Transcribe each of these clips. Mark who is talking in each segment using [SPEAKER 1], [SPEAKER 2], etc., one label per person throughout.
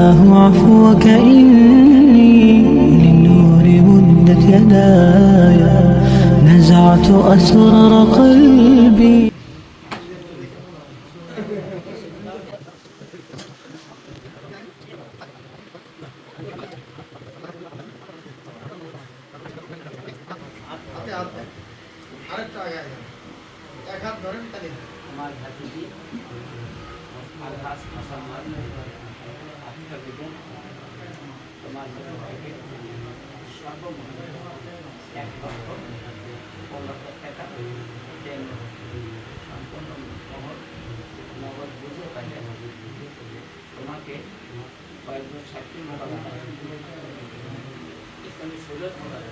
[SPEAKER 1] الله عفوك إني للنور مدت يداي نزعت أسرار قلبي.
[SPEAKER 2] কয়েকজন সাক্ষী মোকাবেলা ইসলামী সুরত মোকাবেলা করে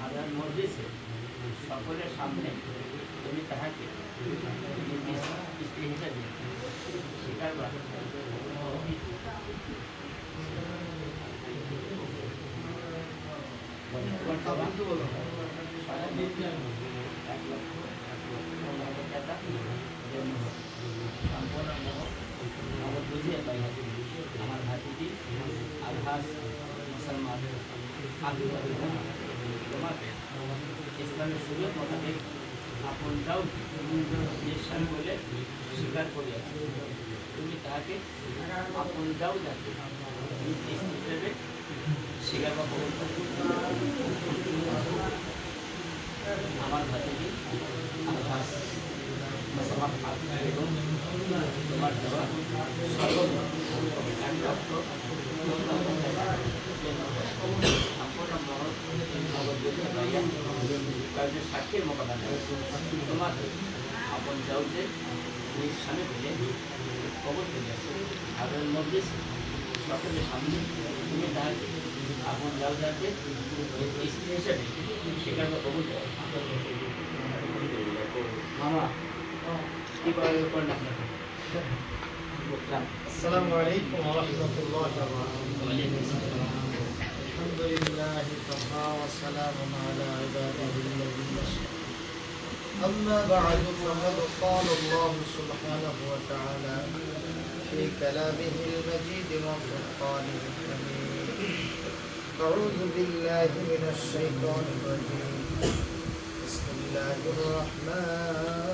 [SPEAKER 2] হাজার মজলিসে সকলের সামনে তুমি তাহাকে স্ত্রী হিসাবে স্বীকার বাবা। এক লক্ষ। টাকা সম্পূর্ণ বুঝিয়ে আমার ভাতিজি আলহাস মুসলমান নিঃসান বলে স্বীকার করিয়াছে তুমি তাহাকে আপনটাও হিসেবে স্বীকার আমার ভাতিজি আলহাস মুসলমান আবু এবং তোমার দেওয়া নগদ বেতন সাক্ষীর মোকাবেলা তোমার আপন যাওতে নিজ স্বামী পেলে কবর করিয়াছে আদরের মধ্যে সকলের সামনে তুমি তার আপন যাও যাতে স্ত্রী হিসেবে সেখানে কবর করো। মামা
[SPEAKER 3] السلام عليكم ورحمة
[SPEAKER 2] الله وبركاته.
[SPEAKER 3] الحمد لله كفى وسلام على عباده الذين أما بعد فقد قال الله سبحانه وتعالى في كلامه المجيد وفرقانه الحميد أعوذ بالله من الشيطان الرجيم. بسم الله الرحمن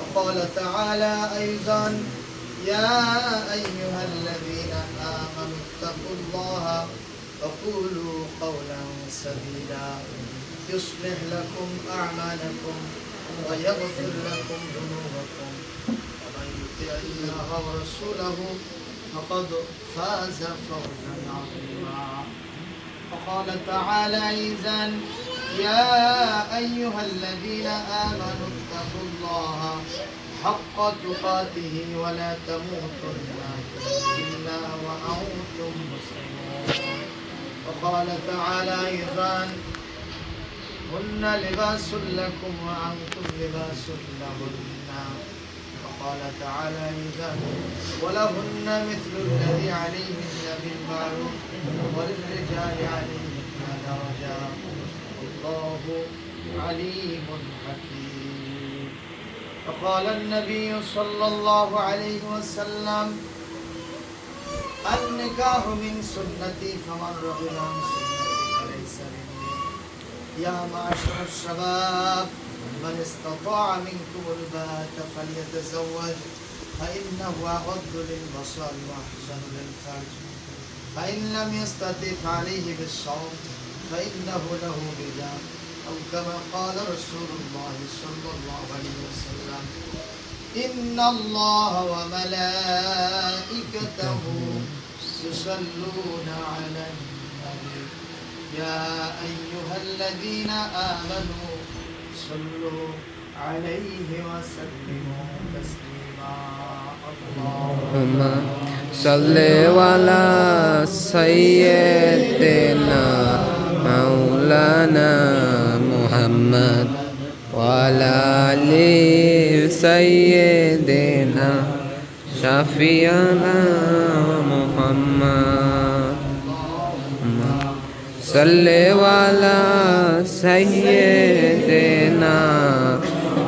[SPEAKER 3] وقال تعالى أيضا يا أيها الذين آمنوا اتقوا الله وقولوا قولا سديدا. يصلح لكم أعمالكم ويغفر لكم ذنوبكم. ومن يطع الله ورسوله فقد فاز فوزا عظيما. وقال تعالى أيضا يا أيها الذين آمنوا الله حق تقاته ولا تموتن إلا وأنتم مسلمون. وقال تعالى أيضا هن لباس لكم وأنتم لباس لهن. وقال تعالى أيضا ولهن مثل الذي عليهن بالمعروف وللرجال عليهن درجة. والله عليم حكيم. فقال النبي صلى الله عليه وسلم النكاح من سنتي فمن رغب عن سنتي فليس مني. يا معشر الشباب من استطاع منكم الباءة فليتزوج فإنه أغض للبصر وأحسن للفرج. فإن لم يستطع فعليه بالصوم فإنه له بدا أو كما قال رسول الله صلى الله عليه وسلم إن الله وملائكته يصلون على النبي. يا أيها الذين آمنوا صلوا عليه وسلموا تسليما.
[SPEAKER 4] صل على سيدنا مولانا. محمد وعلى آل سيدنا شفيعنا محمد. صل على سيدنا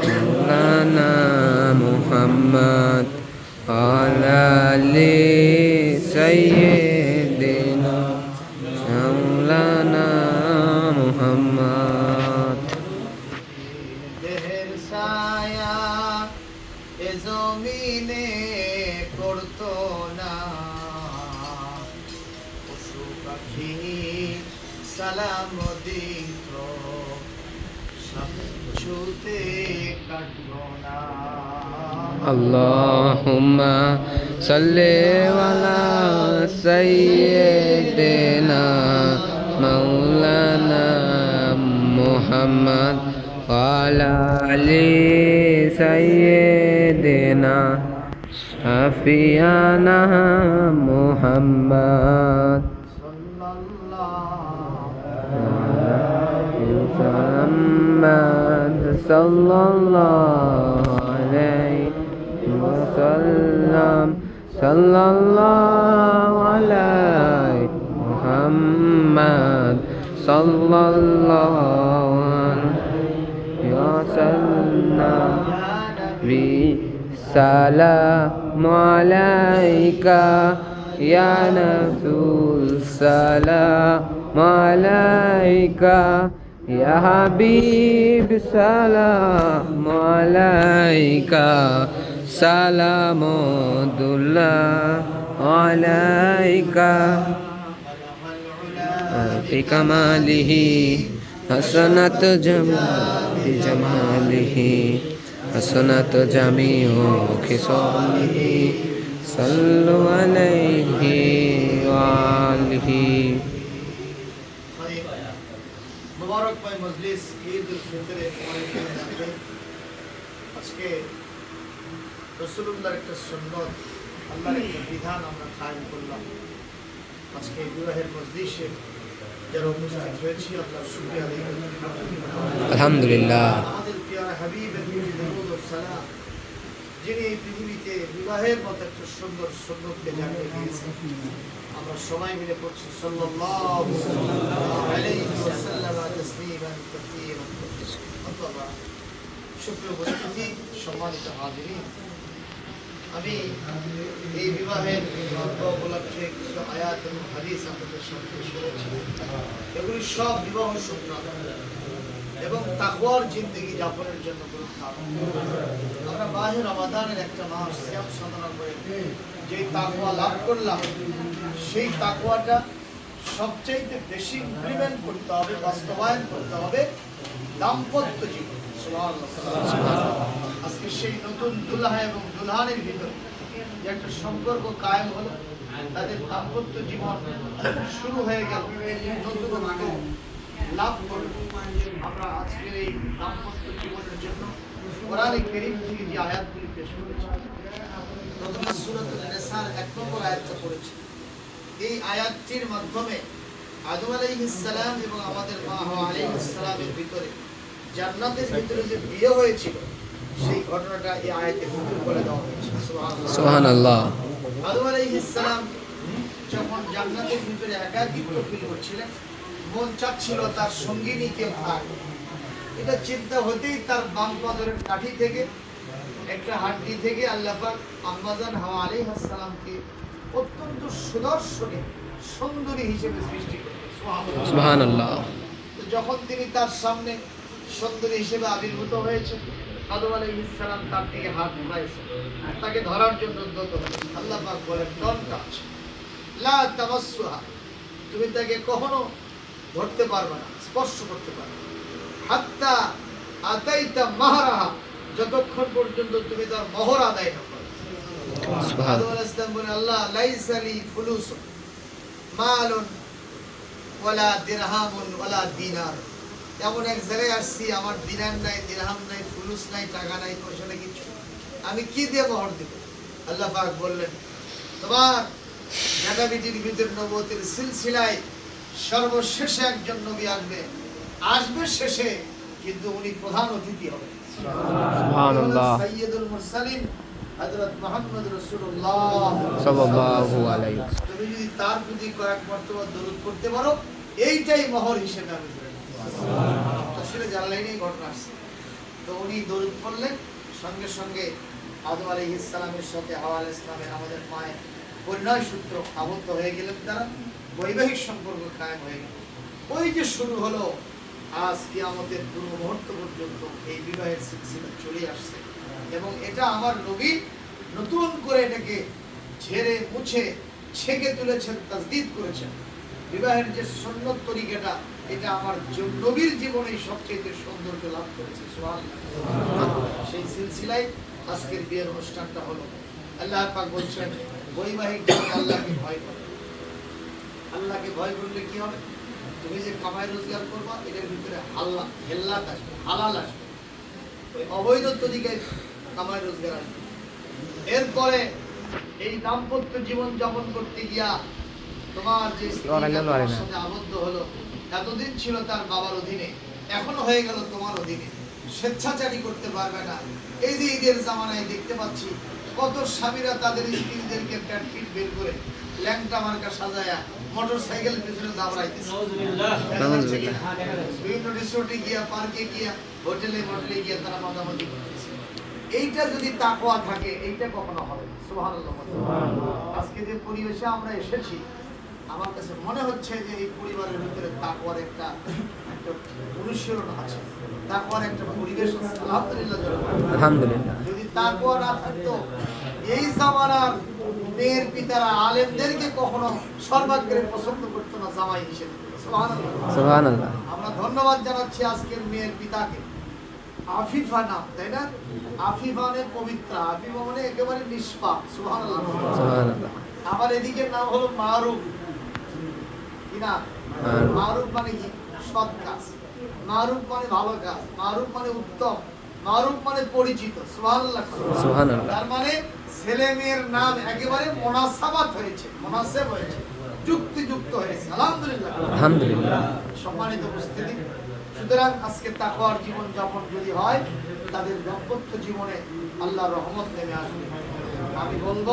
[SPEAKER 4] مولانا محمد وعلى آل سيدنا اللهم صل على سيدنا مولانا محمد وعلى آل سيدنا شفيعنا محمد محمد صلى الله عليه وسلم صلى الله عليه محمد صلى الله عليه وسلم. سلام عليك يا رسول سلام عليك يا حبيب سلام عليك সালামুল্লাহ আলাইকা বিকামালিহি হাসনাত জামাতি জামালিহি হাসনাত জামি ও খিসালিহি সাল্লু আলাইহি ওয়া
[SPEAKER 3] আলিহি মুবারক ভাই মজলিস ঈদ উল ফিতর আজকে রসুল্লাহর একটা সুন্নত আল্লাহর একটা বিধান আমরা কায়েম করলাম। আজকে বিবাহের মজলিসে যারা উপস্থিত হয়েছি আপনার শুক্রিয়া আদায়।
[SPEAKER 4] আলহামদুলিল্লাহ।
[SPEAKER 3] আমাদের পিয়ারা সালাম যিনি এই পৃথিবীতে বিবাহের মতো একটা সুন্দর সুন্নতকে জানিয়ে দিয়েছেন। আমরা সবাই মিলে পড়ছি সাল্লাল্লাহু আলাইহি আমি এই বিবাহের গল্প উপলক্ষে কিছু আয়াত এবং হাদিস আপনাদের সামনে শুনেছি এগুলি সব বিবাহ সংক্রান্ত এবং তাকওয়ার জিন্দগি যাপনের জন্য আমরা মাহে রমাদানের একটা মাস সিয়াম সাধনা করে যে তাকওয়া লাভ করলাম, সেই তাকওয়াটা সবচাইতে বেশি ইমপ্লিমেন্ট করতে হবে, বাস্তবায়ন করতে হবে দাম্পত্য জীবন। আজকে সেই নতুন দুলহা এবং দুলহানের ভিতরে যে একটা সম্পর্ক কায়েম হলো, তাদের দাম্পত্য জীবন শুরু হয়ে গেল। নতুনত্ব লাভ করব আমরা আজকের এই দাম্পত্য জীবনের জন্য কোরআনে কেরিম থেকে যে আয়াতগুলি পেশ করেছি, প্রথমে সূরাতুল নিসার এক নম্বর আয়াতটা পড়েছি। এই আয়াতটির মাধ্যমে আদম আলাইহিস সালাম এবং আমাদের মা হাওয়া আলাইহিস সালামের ভিতরে জান্নাতের ভিতরে যে বিয়ে হয়েছিল সেই ঘটনাটা এই আয়াতে ফুটুল করে দেওয়া হয়েছে। সুবহানাল্লাহ। আদম আলাইহিস সালাম যখন জান্নাতের ভিতরে একাকিত্ব ফিল করছিলেন মন চাচ্ছিল তার সঙ্গিনী কেউ থাক। এটা চিন্তা হতেই তার বাম পাদরের কাঠি থেকে একটা হাড্ডি থেকে আল্লাহ পাক আম্মাজান হাওয়া আলাইহিস সালামকে অত্যন্ত সুদর্শনে সুন্দরী হিসেবে সৃষ্টি তো যখন তিনি তার সামনে সুন্দরী হিসেবে আবির্ভূত হয়েছে। আদম আলাইহিস সালাম তার দিকে হাত ঘুরাইছে। তাকে ধরার জন্য উদ্যত আল্লাহ পাক বলেন ডোন্ট টাচ লা তামাসসুহা। তুমি তাকে কখনো ধরতে পারবে না স্পর্শ করতে পারবে না। হাত্তা আতাইতা মাহরাহা। যতক্ষণ পর্যন্ত তুমি তার মহর আদায় না করো। আদম আলাইহিস সালাম বলেন আল্লাহ লাইসা লি ফুলুস। মালুন ওয়ালা দিরহামুন ওয়ালা দিনার এমন এক জায়গায় আসছি আমার দিনার নাই দিরহাম নাই ফুলুস নাই টাকা নাই পয়সা নাই কিছু আমি কি দিয়ে মোহর দিব? আল্লাহ পাক বললেন তোমার মেধাবীদের ভিতরে নবতির সিলসিলায় সর্বশেষে একজন নবী আসবে। আসবে শেষে কিন্তু উনি প্রধান অতিথি হবে। সাইয়্যিদুল মুরসালিন হযরত মুহাম্মদ রাসূলুল্লাহ।
[SPEAKER 4] সাল্লাল্লাহু আলাইহি
[SPEAKER 3] তুমি যদি তার প্রতি কয়েক মর্তবা দরুদ করতে পারো এইটাই মহর হিসেবে আমি ধরে নিই। তাফসীরে ঘটনা আসছে। তো উনি দরুদ পড়লেন সঙ্গে সঙ্গে আদম আলাইহিস সালামের সাথে হাওয়া আলাইহিস সালামের আমাদের মায়ের পরিণয় সূত্র আবদ্ধ হয়ে গেলেন তারা, বৈবাহিক সম্পর্ক কায়েম হয়ে গেল। ওই যে শুরু হলো, আজ কিয়ামতের পূর্ব মুহূর্ত পর্যন্ত এই বিবাহের সিলসিলা চলে আসছে। এবং এটা আমার নবী নতুন করে এটাকে ঝেড়ে, মুছে, ছেঁকে তুলেছেন, তাজদিদ করেছেন। বিবাহের যে সুন্নত তরিকাটা এটা আমার নবীর জীবনে সবচেয়ে সৌন্দর্য লাভ করেছে সেই সিলসিলায় আজকের বিয়ের অনুষ্ঠানটা হলো আল্লাহ পাক বলছেন বৈবাহিক আল্লাহকে ভয় করো। আল্লাহকে ভয় করলে কি হবে? তুমি যে কামাই রোজগার করবা এটার ভিতরে হাল্লা হেল্লাত আসবে হালাল আসবে। ওই অবৈধ তরিকায় কামাই রোজগার আসবে। এরপরে এই দাম্পত্য জীবন যাপন করতে গিয়া তোমার যে। সাথে আবদ্ধ হলো এতদিন ছিল তার বাবার অধীনে এখনও হয়ে গেল তোমার অধীনে। স্বেচ্ছাচারী করতে পারবে না। এই যে ঈদের জামানায় দেখতে পাচ্ছি কত স্বামীরা তাদের স্ত্রীদেরকে প্যাট পিট বের করে ল্যাংটা মার্কা সাজায়া মোটর সাইকেল পিছনে দাবড়াইতেছে?
[SPEAKER 2] হ্যাঁ
[SPEAKER 3] বিভিন্ন রিসোর্টে গিয়া পার্কে গিয়া হোটেলে হোটেলে গিয়া তারা মাতামাতি করতেছে। এইটা যদি তাকওয়া থাকে এইটা কখনো হবে। সুবহানাল্লাহ। আজকে যে পরিবেশে আমরা এসেছি আমার কাছে মনে হচ্ছে যে এই পরিবারের ভিতরে তাকওয়ার একটা একটা অনুশীলন আছে। তাকওয়ার একটা পরিবেশ আলহামদুলিল্লাহ
[SPEAKER 4] আলহামদুলিল্লাহ।
[SPEAKER 3] যদি তাকওয়া না থাকতো এই জামানার মেয়ের পিতারা আলেমদেরকে কখনো সর্বাগ্রে পছন্দ করতো না জামাই হিসেবে। সুবহানাল্লাহ। আমরা ধন্যবাদ জানাচ্ছি আজকের মেয়ের পিতাকে। আফিফা নাম তাই না? আফিফা মানে পবিত্র আফিফা মানে একেবারে নিষ্পাপ। সুবহানাল্লাহ।
[SPEAKER 4] সুবহানাল্লাহ।
[SPEAKER 3] আবার এদিকে নাম হলো মারুফ। কি না
[SPEAKER 4] মারুফ।
[SPEAKER 3] মানে কি? সৎ কাজ। মারুফ মানে ভালো কাজ। মারুফ মানে উত্তম। মারুফ মানে পরিচিত।
[SPEAKER 4] সুবহানাল্লাহ।
[SPEAKER 3] তার মানে ছেলে মেয়ের নাম একেবারে মোনাসাবাত হয়েছে। মোনাসেব হয়েছে। যুক্তিযুক্ত হয়েছে। আলহামদুলিল্লাহ।
[SPEAKER 4] আলহামদুলিল্লাহ।
[SPEAKER 3] সম্মানিত উপস্থিতি। সুতরাং আজকে তাকওয়ার জীবন যাপন যদি হয় তাদের দাম্পত্য জীবনে আল্লাহ রহমত নেমে আসবে। আমি বলব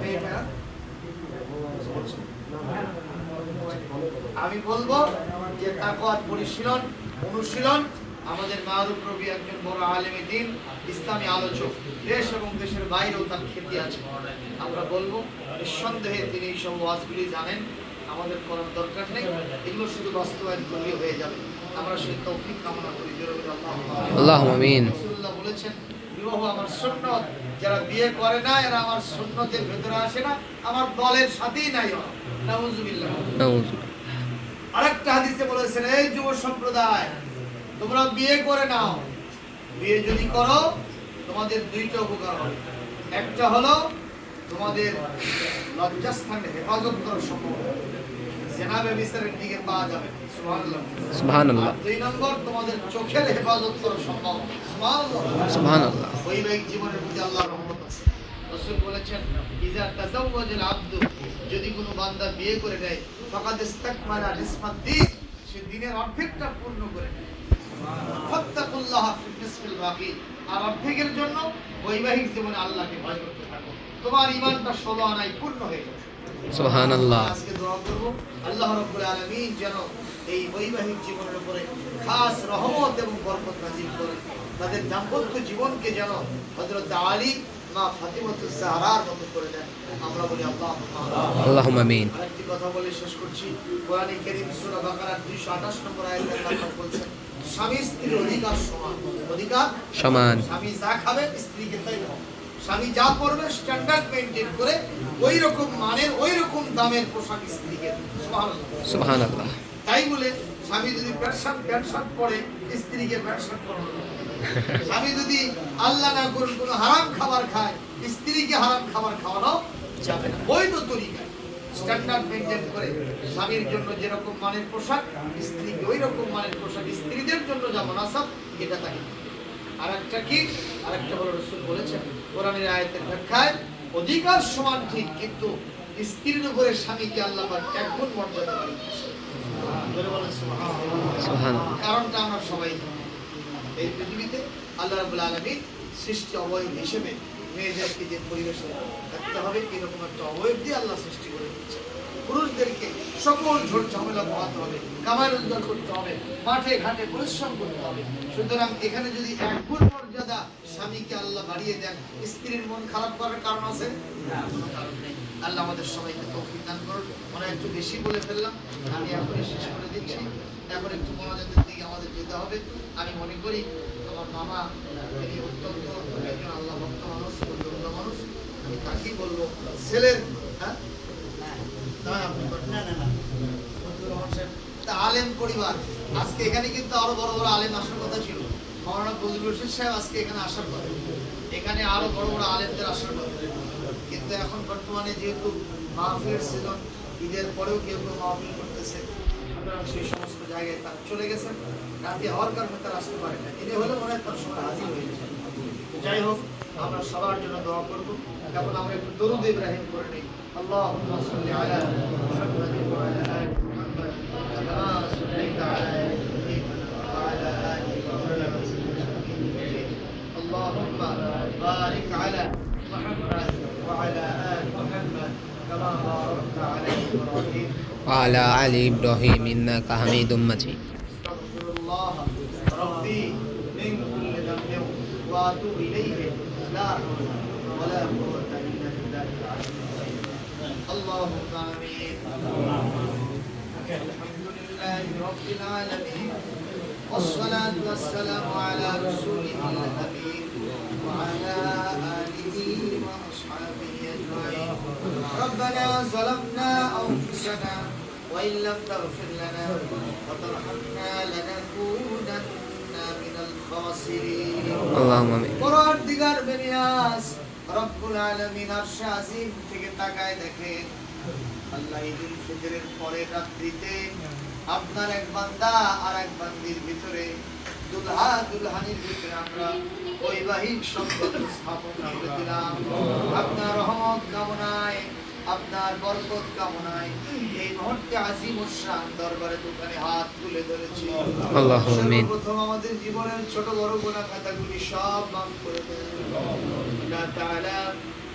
[SPEAKER 3] মেয়েটা আমি বলব যে তাকওয়ার পরিশীলন অনুশীলন আমাদের মারুফ রবি একজন বড় আলেমে দিন ইসলামী আলোচক। দেশ এবং দেশের বাইরেও তার খ্যাতি আছে। আমরা বলব নিঃসন্দেহে তিনি এই সব ওয়াজগুলি জানেন। আমাদের করার দরকার নেই। এগুলো শুধু বাস্তবায়ন করলে হয়ে যাবে। আমরা সেই তৌফিক কামনা করি। আল্লাহ
[SPEAKER 4] আমিন।
[SPEAKER 3] বলেছেন বিবাহ আমার সুন্নত। যারা বিয়ে করে না এরা আমার সুন্নতের ভেতরে আসে না। আমার দলের সাথেই নাই ওরা। নাউজুবিল্লাহ। বলেছেন এই যুব সম্প্রদায় তোমরা বিয়ে করে নাও। বিয়ে যদি করো তোমাদের দুইটা উপকার হবে। একটা হলো তোমাদের লজ্জাস্থানে হেফাজত করা সম্ভব হবে। জেনাবে বিচারের দিকে পাওয়া যাবে সুবহানাল্লাহ। দুই নম্বর তোমাদের চোখের হেফাজত করা সম্ভব সুবহানাল্লাহ।
[SPEAKER 4] সুবহানাল্লাহ।
[SPEAKER 3] বৈবাহিক জীবনের প্রতি আল্লাহর রহমত আছে। রাসূল বলেছেন ইজা তাজাওয়াজাল আব্দু যদি কোনো বান্দা বিয়ে করে নেয় ফাকাদ ইস্তাকমালা সে দিনের অর্ধেকটা পূর্ণ করে নেয়। আর অর্ধেকের জন্য বৈবাহিক জীবনে আল্লাহকে ভয় করতে থাকো। তোমার ঈমানটা ষোলো আনায় পূর্ণ হয়ে যাবে।
[SPEAKER 4] সুবহানাল্লাহ।
[SPEAKER 3] আজকে দোয়া করব আল্লাহ রাব্বুল আলামিন যেন এই বৈবাহিক জীবনের উপরে খাস রহমত এবং বরকত নাজিল করেন তাদের দাম্পত্য জীবনকে যেন হযরত আলী মা ফাতিমাতুজ জাহরার মতো করে দেন। আমরা বলি আল্লাহ
[SPEAKER 4] আল্লাহুম্মা আমিন।
[SPEAKER 3] আরেকটি কথা বলে শেষ করছি। কোরআনে কারীম সূরা বাকারার 228 নম্বর আয়াতে আল্লাহ বলছেন স্বামী স্ত্রীর অধিকার সমান। অধিকার?
[SPEAKER 4] সমান।
[SPEAKER 3] স্বামী যা খাবে স্ত্রীকে তাই খাবে স্বামী যা করবে স্ট্যান্ডার্ড মেনটেন করে ওই রকম মানের ওই রকম দামের পোশাক স্ত্রীকে সুবহানাল্লাহ। তাই বলে স্বামী যদি প্যান্ট শার্ট প্যান্ট শার্ট পরে স্ত্রীকে প্যান্ট শার্ট পরানো। স্বামী যদি আল্লাহ না করুন কোনো হারাম খাবার খায় স্ত্রীকে হারাম খাবার খাওয়ানো যাবে না। বৈধ তরিকায়। স্ট্যান্ডার্ড মেনটেন করে স্বামীর জন্য যেরকম মানের পোশাক ওই রকম মানের পোশাক স্ত্রীদের জন্য যেমন এটা তাকে আর একটা কি? আর একটা হলো রসুল বলেছেন কোরআনের আয়াতের ব্যাখ্যায় অধিকার সমান ঠিক কিন্তু স্ত্রীর উপরে স্বামীকে আল্লাহ এক গুণ মর্যাদা বাড়িয়েছে কারণটা আমরা সবাই জানি। এই পৃথিবীতে আল্লাহ রাবুল আলমীর সৃষ্টি অবয়ব হিসেবে মেয়েদেরকে যে পরিবেশে থাকতে হবে, এরকম একটা অবয়ব দিয়ে আল্লাহ সৃষ্টি করে দিচ্ছে পুরুষদেরকে সকল ঝোট ঝামেলা পোহাতে হবে, কামাই রোজগার করতে হবে, মাঠে ঘাটে পরিশ্রম করতে হবে। সুতরাং এখানে যদি এক গুণ মর্যাদা স্বামীকে আল্লাহ বাড়িয়ে দেন, স্ত্রীর মন খারাপ করার কারণ আছে? কোনো কারণ নেই। আল্লাহ আমাদের সবাইকে তৌফিক দান করুন। হয় একটু বেশি বলে ফেললাম আমি এখনই শেষ করে দিচ্ছি। এখন একটু মনোযোগের দিকে আমাদের যেতে হবে। আমি মনে করি আমার মামা তিনি অত্যন্ত একজন আল্লাহ ভক্ত মানুষ অত্যন্ত মানুষ। আমি তাকেই বলব ছেলের হ্যাঁ? আলেম পরিবার। আজকে এখানে কিন্তু আরও বড় বড় আলেম আসার কথা ছিল। মৌলানা ফজলুল রশিদ সাহেব আজকে এখানে আসার কথা। এখানে আরও বড় বড় আলেমদের আসার কথা। কিন্তু এখন বর্তমানে যেহেতু মাহফিলের সিজন ঈদের পরেও কেউ কেউ মাহফিল করতেছে সুতরাং সেই সমস্ত জায়গায় তারা চলে গেছেন রাতে হওয়ার কারণে তারা আসতে পারে না তিনি হলে মনে হয় তার সময় হাজির হয়ে গেছে যাই হোক আমরা সবার জন্য দোয়া করবো এখন আমরা একটু দরুদ ইব্রাহিম করে নিই আল্লাহ সাল্লি আলা মুহাম্মাদ ওয়া আলা আলি মুহাম্মাদ কামা সাল্লাইতা আলা ইব্রাহিম ওয়া আলা আলি ইব্রাহিম اللهم بارك على محمد وعلى آل محمد كما باركت على إبراهيم.
[SPEAKER 4] وعلى آل إبراهيم إنك حميد مجيد.
[SPEAKER 3] استغفر الله ربي من كل ذنب وأتوب إليه. لا حول ولا قوة إلا بالله العلي العظيم. اللهم آمين. الحمد لله رب العالمين. والصلاة والسلام على رسوله الأمين. وعلى آله وأصحابه أجمعين ربنا ظلمنا أنفسنا وإن لم تغفر لنا وترحمنا لنكونن من الخاسرين
[SPEAKER 4] اللهم آمين
[SPEAKER 3] পরওয়ারদিগার বেনিয়াস রব্বুল আলামিন আরশে আজিম থেকে তাকায় দেখেন আল্লাহ ঈদুল ফিতরের পরের রাত্রিতে আপনার এক বান্দা আর এক বান্দির ভিতরে দুলহা দুলহানির ভিতরে আমরা বৈবাহিক সম্পর্ক স্থাপন করে দিলাম আপনার রহমত কামনায় আপনার বরকত কামনায়। এই মুহূর্তে আজিম শান দরবারে দোকানে হাত তুলে ধরেছি। সর্বপ্রথম আমাদের জীবনের ছোট বড় গুণা খাতাগুলি সব মাফ করে দেন।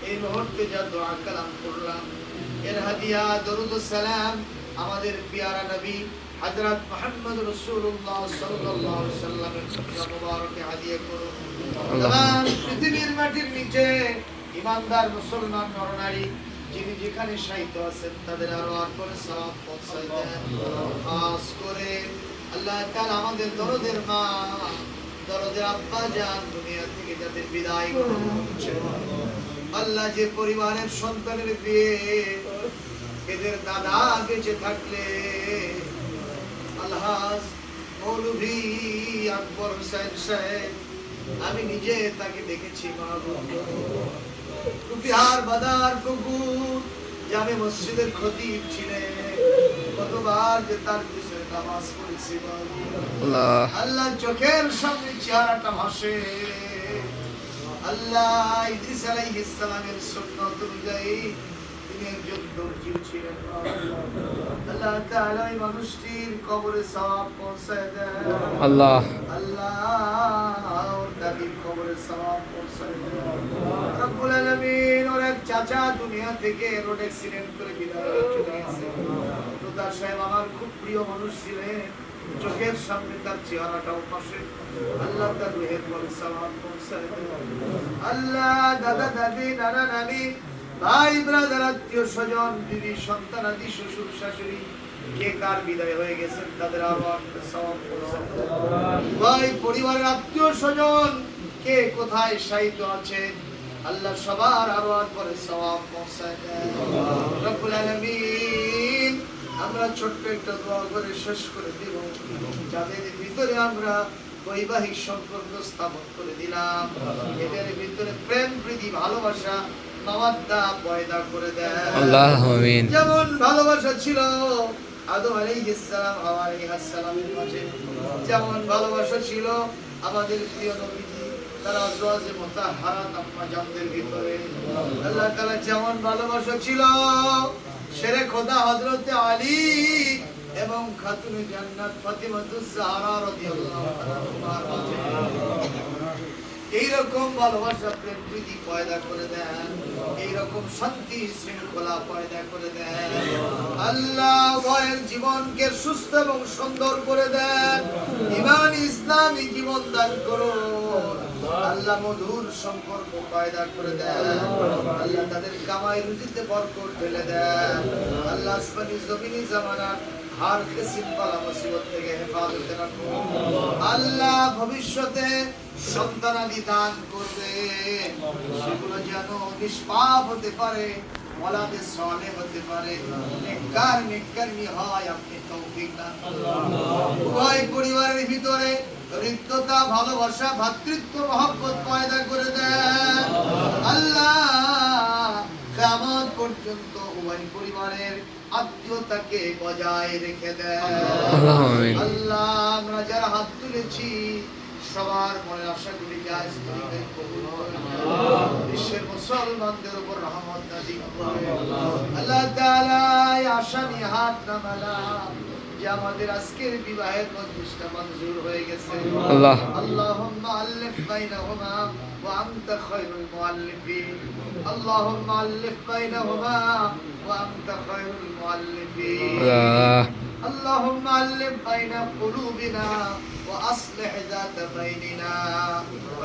[SPEAKER 3] এই মুহূর্তে যা দোয়া কালাম করলাম। এর হাদিয়া দরুদ সালাম আমাদের পিয়ারা নবী হযরত মুহাম্মদ রাসূলুল্লাহ সাল্লাল্লাহু আলাইহি সাল্লামের চরণ মুবারকে হাদিয়া করুন। পৃথিবীর মাটির নিচে ইমানদার মুসলমান নরনারী যিনি যেখানে সাহিত্য আছেন, তাদের আরও আর করে পৌঁছায় দেন খাস করে আল্লাহ তাআলা আমাদের দরদের মা, দরদের আব্বা জান দুনিয়া থেকে যাদের বিদায় আল্লাহ যে পরিবারের সন্তানের বিয়ে, এদের দাদা বেঁচে থাকলে আলহাজ মৌলভী আকবর হোসেন সাহেব আমি নিজে তাকে দেখেছি কুপিহার বাদার কুকুর জামে মসজিদের খতিব ছিলেন। কতবার যে তার পিছনে নামাজ পড়েছি
[SPEAKER 4] আল্লাহ।
[SPEAKER 3] আল্লাহ চোখের সামনে চেহারাটা ভাসে। আল্লাহ ইদ্রিস আলাইহিস সালামের সুন্নাত অনুযায়ী তিনি একজন দর্জি ছিলেন আল্লাহ তাআলা এই মানুষটির কবরে সওয়াব পৌঁছায় দেন।
[SPEAKER 4] আল্লাহ।
[SPEAKER 3] আল্লাহ ওর দাদির কবরে সওয়াব পৌঁছায় দেন। রব্বুল আলামিন ওর এক চাচা দুনিয়া থেকে রোড অ্যাক্সিডেন্ট করে বিদায় চলে গেছে। তোদা সাহেব আমার খুব প্রিয় মানুষ ছিলেন। চোখের সামনে তার চেহারাটাও পাশে। আল্লাহ তার রুহের বলে সওয়াব পৌঁছায় দেন। আল্লাহ দাদা দাদি নানা নানি ভাই, ব্রাদার, আত্মীয় স্বজন বিবি সন্তান, আদি, শ্বশুর, শাশুড়ি, কে কার বিদায় হয়ে গেছেন তাদের। ভাই, পরিবারের আত্মীয় স্বজন, কে কোথায় সাহিত্য আছে আল্লাহ সবার আরও করে সওয়াব পৌঁছায় আমরা ছোট্ট একটা দোয়া করে শেষ করে দিব। যাদের ভিতরে আমরা বৈবাহিক সম্পর্ক স্থাপন করে দিলাম, এদের ভিতরে প্রেম, প্রীতি, ভালোবাসা মাওয়াদ্দা পয়দা করে দেয়
[SPEAKER 4] আল্লাহ আমিন।
[SPEAKER 3] যেমন ভালোবাসা ছিল আদম আলাইহিস সালাম হাওয়া আলাইহিস সালামের মাঝে। যেমন ভালোবাসা ছিল আমাদের প্রিয় নবীজি তার আজওয়াজে মুতাহহারাত আম্মা জানদের ভিতরে। আল্লাহ তাআলা যেমন ভালোবাসা ছিল শেরে খোদা হযরতে আলী এবং খাতুনে জান্নাত ফাতিমাতুজ জাহরা রাদিয়াল্লাহু এইরকম ভালোবাসা প্রেম প্রীতি পয়দা করে দেন। এইরকম শান্তি শৃঙ্খলা পয়দা করে দেন। আল্লাহ উভয়ের জীবনকে সুস্থ এবং সুন্দর করে দেন। ইমান ইসলামী জীবন দান করুন। আল্লাহ মধুর সম্পর্ক পয়দা করে দেন। আল্লাহ তাদের কামাই রুজিতে বরকত ঢেলে দেন। আল্লাহ আসমানি জমিনি জামানার হার কিসিম বালা মুসিবত থেকে হেফাজতে রাখুন। আল্লাহ ভবিষ্যতে সন্তানাদি দান করবে। সেগুলো যেন নিষ্পাপ হতে পারে ওলাদে সলে হতে পারে। নেককার হয় আপনি তৌফিক দান উভয় পরিবারের ভিতরে হৃদ্যতা ভালোবাসা ভ্রাতৃত্ব মহব্বত পয়দা করে দেন। আল্লাহ কিয়ামত পর্যন্ত উভয় পরিবারের আত্মীয়তাকে বজায় রেখে দেন।
[SPEAKER 4] আল্লাহ
[SPEAKER 3] আমরা যারা হাত তুলেছি সবার মনের আশাগুলিকে আজ বিশ্বের মুসলমানদের উপর রহমত নাজিল আল্লাহ তাআলা আশা নিয়ে নামালা আমাদের আজকের বিবাহের মধ্যে মঞ্জুর হয়ে গেছে।
[SPEAKER 4] আল্লাহ।
[SPEAKER 3] আল্লাহুম্মা وأنت خير المؤلفين. اللهم ألف بينهما وأنت خير المؤلفين. اللهم ألف بين قلوبنا وأصلح ذات بيننا.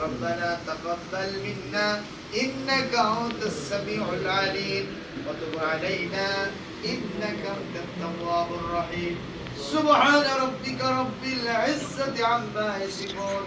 [SPEAKER 3] ربنا تقبل منا. إنك أنت السميع العليم. وتب علينا. إنك أنت التواب الرحيم. سبحان ربك رب العزة عما يصفون.